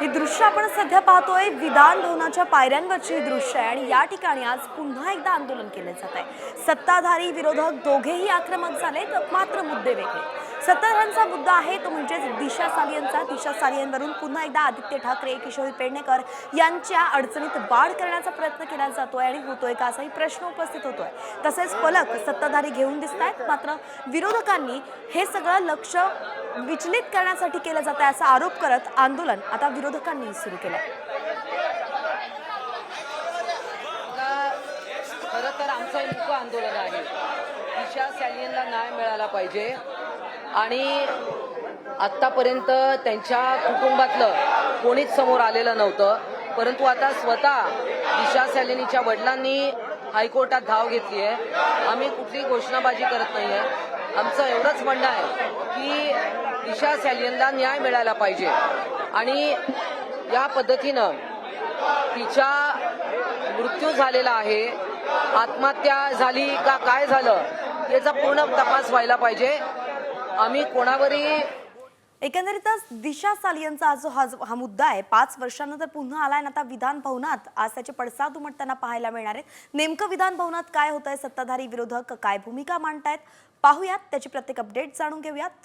ही दृश्य आपण सध्या पाहतोय. विधान भवनाच्या पायऱ्यांवरची ही दृश्य आहे आणि या ठिकाणी आज पुन्हा एकदा आंदोलन केले जात आहे. सत्ताधारी विरोधक दोघेही आक्रमक झाले तर मात्र मुद्दे वेगळे. सत्ताधाऱ्यांचा मुद्दा आहे तो म्हणजेच दिशा सालियांचा दिशा सालियांवरून पुन्हा एकदा आदित्य ठाकरे किशोरी पेडणेकर यांच्या अडचणीत वाढ करण्याचा प्रयत्न केला जातोय आणि होतोय का असाही प्रश्न उपस्थित होतोय. तसेच फलक सत्ताधारी घेऊन दिसत आहेत मात्र विरोधकांनी हे सगळं लक्ष विचलित करण्यासाठी केलं जात आहे असा आरोप करत आंदोलन आता विरोधकांनी सुरू केलं आता खरं तर आमचं इतकं मुख्य आंदोलन आहे. दिशा सॅलियनला न्याय मिळाला पाहिजे. आणि आत्तापर्यंत त्यांच्या कुटुंबातलं कोणीच समोर आलेलं नव्हतं. परंतु आता स्वतः दिशा सॅलिनीच्या वडिलांनी हायकोर्टात धाव घेतली आहे. आम्ही कुठली घोषणाबाजी करत नाही आहे आमचं एवढंच म्हणणं आहे की दिशा सॅलियनला न्याय मिळाला पाहिजे. आणि या पद्धतीनं तिच्या मृत्यू झालेला आहे आत्महत्या झाली का काय झालं याचा पूर्ण तपास व्हायला पाहिजे. आम्ही कोणावरही एकंदरीतच दिशा सालियनचा आज जो हा जो- हा मुद्दा आहे. पाच वर्षानंतर पुन्हा आलाय आणि आता विधान भवनात आज त्याचे पडसाद उमटताना पाहायला मिळणार आहेत. नेमकं विधान भवनात काय होत आहे सत्ताधारी विरोधक काय भूमिका मांडतायत? पाहूयात त्याची प्रत्येक अपडेट जाणून घेऊयात.